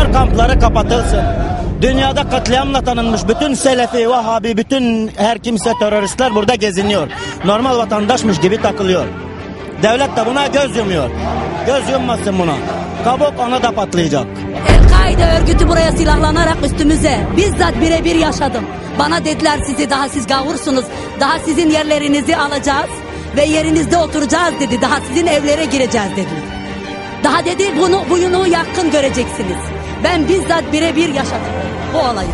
terör kampları kapatılsın. Dünyada katliamla tanınmış bütün Selefi, Vahabi, bütün her kimse teröristler burada geziniyor. Normal vatandaşmış gibi takılıyor. Devlet de buna göz yumuyor. Göz yummasın buna. Kabuk ona da patlayacak. El-Kaide örgütü buraya silahlanarak üstümüze bizzat birebir yaşadım. Bana dediler sizi daha siz gavursunuz. Daha sizin yerlerinizi alacağız ve yerinizde oturacağız dedi. Daha sizin evlere gireceğiz dedi. Daha dedi bunu buyunu yakın göreceksiniz. Ben bizzat birebir yaşadım bu olayı.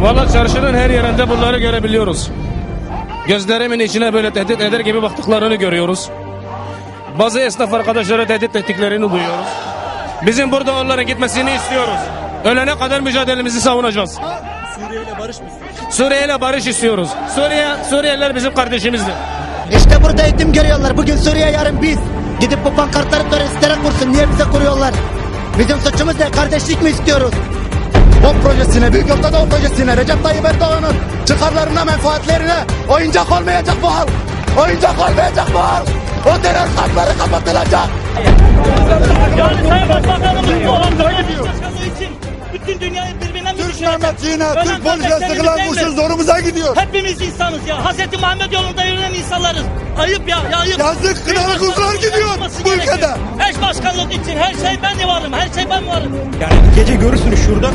Valla çarşının her yerinde bunları görebiliyoruz. Gözlerimin içine böyle tehdit eder gibi baktıklarını görüyoruz. Bazı esnaf arkadaşları tehdit ettiklerini duyuyoruz. Bizim burada onların gitmesini istiyoruz. Ölene kadar mücadelemizi savunacağız. Suriye ile barış mı Suriye ile barış istiyoruz. Suriye, Suriyeliler bizim kardeşimizdir. İşte burada eğitim görüyorlar. Bugün Suriye yarın biz. Gidip bu pankartları teröristlere kursun. Niye bize kuruyorlar? Bizim suçumuz ne? Kardeşlik mi istiyoruz? BOP projesine, Büyük Ortadoğu projesine, Recep Tayyip Erdoğan'ın çıkarlarına, menfaatlerine oyuncak olmayacak bu halk. Oyuncak olmayacak bu halk. O terör kampları kapatılacak. Yani Sayın Başbakanımız Ölen Türk polisine sıkılan kurşun zorumuza gidiyor. Hepimiz insanız ya. Hazreti Muhammed yolunda yürüyen insanlarız. Ayıp ya, ya ayıp. Yazık, kınalı başkanlık gidiyor bu gerekiyor. ülkede. Eş başkanlık için her şey ben varım, her şey ben varım. Yani gece görürsünüz şurada.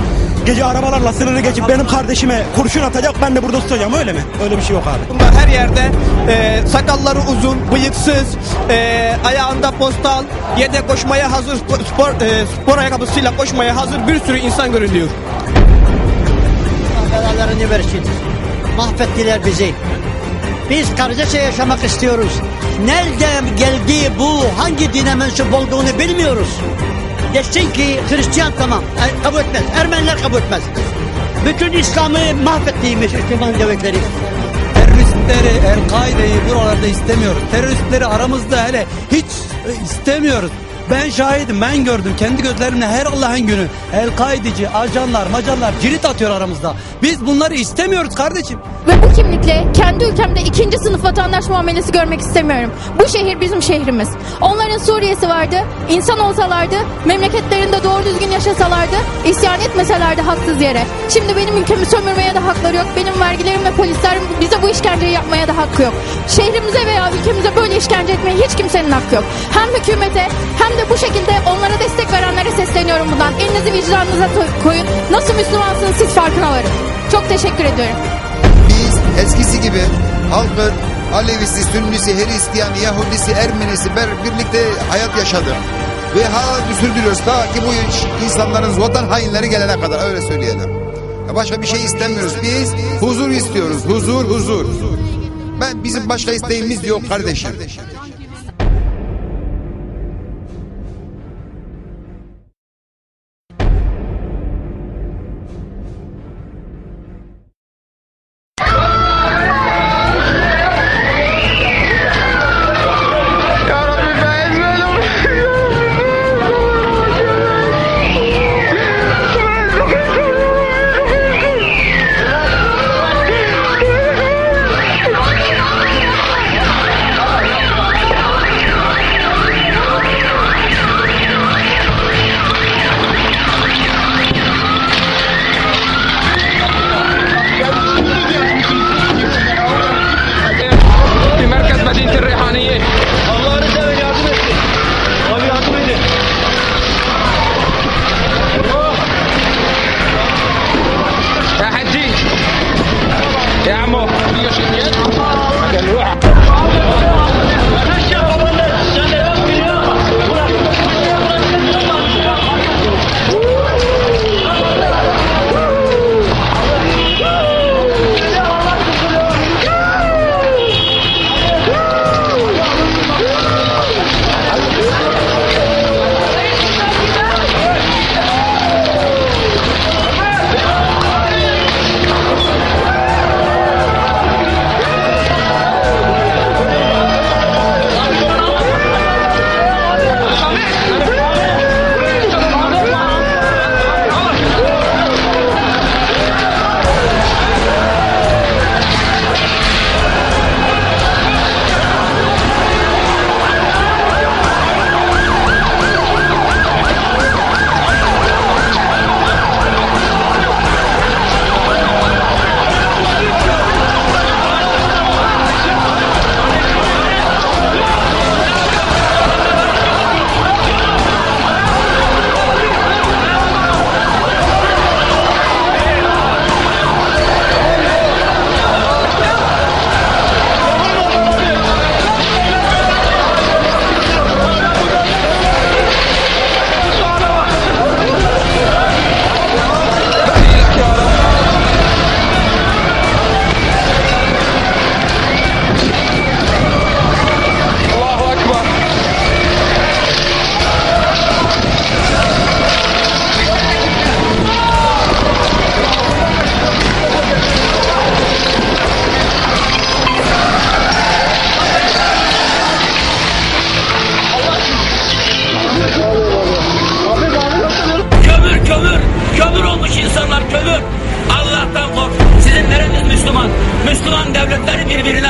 Gece arabalarla sınırı geçip benim kardeşime kurşun atacak ben de burada tutacağım öyle mi? Öyle bir şey yok abi. Bunlar her yerde e, sakalları uzun, bıyıksız, e, ayağında postal, yedek koşmaya hazır, spor, e, spor ayakkabısıyla koşmaya hazır bir sürü insan görülüyor. Belalarını versin. Mahvettiler bizi. Biz kardeşçe yaşamak istiyoruz. Nereden geldi bu, hangi dine mensup olduğunu bilmiyoruz. Geçsin ki Hristiyan tamam, e, kabul etmez. Ermeniler kabul etmez. Bütün İslam'ı mahvettiymiş Müslüman devletleri. Teröristleri, El-Kaide'yi buralarda istemiyoruz. Teröristleri aramızda hele hiç e, istemiyoruz. Ben şahidim, ben gördüm kendi gözlerimle her Allah'ın günü. El-Kaideci, ajanlar, macanlar cirit atıyor aramızda. Biz bunları istemiyoruz kardeşim. Ve bu kimlikle kendi ülkemde ikinci sınıf vatandaş muamelesi görmek istemiyorum. Bu şehir bizim şehrimiz. Onların Suriye'si vardı. İnsan olsalardı, memleketlerinde doğru düzgün yaşasalardı, isyan etmeselerdi haksız yere. Şimdi benim ülkemi sömürmeye de hakları yok. Benim vergilerim ve bu işkenceyi yapmaya da hakkı yok. Şehrimize veya ülkemize böyle işkence etmeye hiç kimsenin hakkı yok. Hem hükümete hem de bu şekilde onlara destek verenlere sesleniyorum buradan. Elinizi vicdanınıza koyun. Nasıl Müslümansınız siz farkına varın. Çok teşekkür ediyorum. Biz eskisi gibi halkın Alevisi, Sünnisi, Hristiyanı, Yahudisi, Ermenisi ber birlikte hayat yaşadık. Ve hala sürdürüyoruz ta ki bu insanların vatan hainleri gelene kadar öyle söyleyelim. Başka bir şey istemiyoruz. Biz huzur istiyoruz. Huzur, huzur. Ben bizim başka isteğimiz yok kardeşim.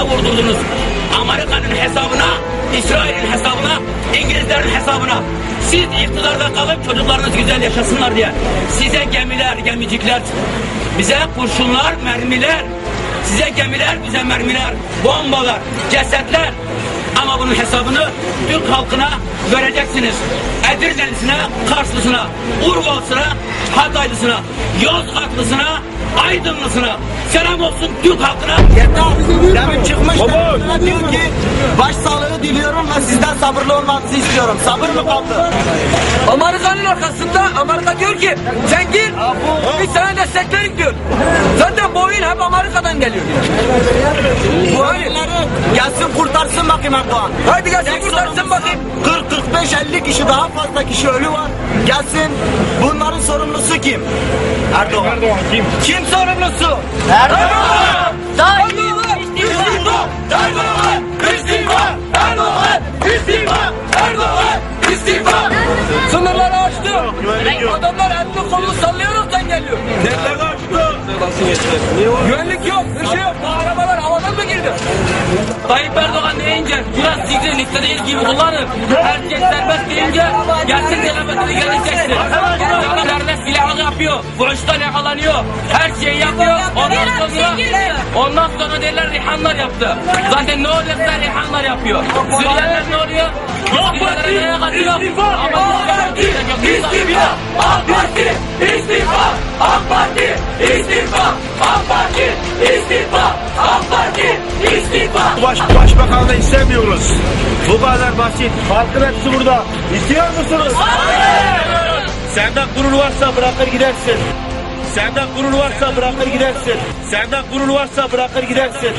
Vurdurdunuz. Amerika'nın hesabına, İsrail'in hesabına, İngilizlerin hesabına. Siz iktidarda kalıp çocuklarınız güzel yaşasınlar diye. Size gemiler, gemicikler, bize kurşunlar, mermiler, size gemiler, bize mermiler, bombalar, cesetler. Ama bunun hesabını Türk halkına vereceksiniz. Edirne'lisine, Karslısına, Urvalısına, Hataylısına, Yozgatlısına, Aydınlısına. Selam olsun Türk halkına. Demin çıkmış diyor ki başsağlığı diliyorum ve sizden sabırlı olmanızı istiyorum. Sabır mı kaldı? Amerika'nın arkasında Amerika diyor ki sen gir biz sana desteklerik diyor. Zaten bu oyun hep Amerika'dan geliyor. Bu oyun. Gelsin kurtarsın bakayım Erdoğan. Hadi gelsin kurtarsın bakayım. 40-45-50 kişi daha fazla kişi ölü var. Gelsin bunların sorumlusu kim? Erdoğan. Erdoğan kim? Kim sorumlusu? Erdoğan. Erdoğan istifa. Erdoğan istifa. Erdoğan istifa. Erdoğan istifa. Sınırları açtı. Adamlar elini kolunu sallayaraktan geliyor. Nerede açtı? Güvenlik yok, bir şey yok. Bu arabalar havadan mı girdi? Tayyip Erdoğan sizin istediğiniz gibi kullanın. Herkes serbest deyince gelsin kıyafetini geleceksin. Kendilerine silahı yapıyor. Fuhuştan yakalanıyor. Her şeyi yapıyor. Ondan sonra ondan sonra derler rihanlar yaptı. Zaten ne oluyorsa rihanlar yapıyor. Suriyeliler ne oluyor? Suriyelilere katıyor? Ama İstifa! AK Parti! İstifa! AK Parti! İstifa! AK Parti! İstifa! AK Parti! İstifa! Baş, başbakanlığı istemiyoruz. Bu kadar basit. Halkın hepsi burada. İstiyor musunuz? Senden gurur varsa bırakır gidersin. Senden gurur varsa bırakır gidersin. Senden gurur varsa bırakır gidersin.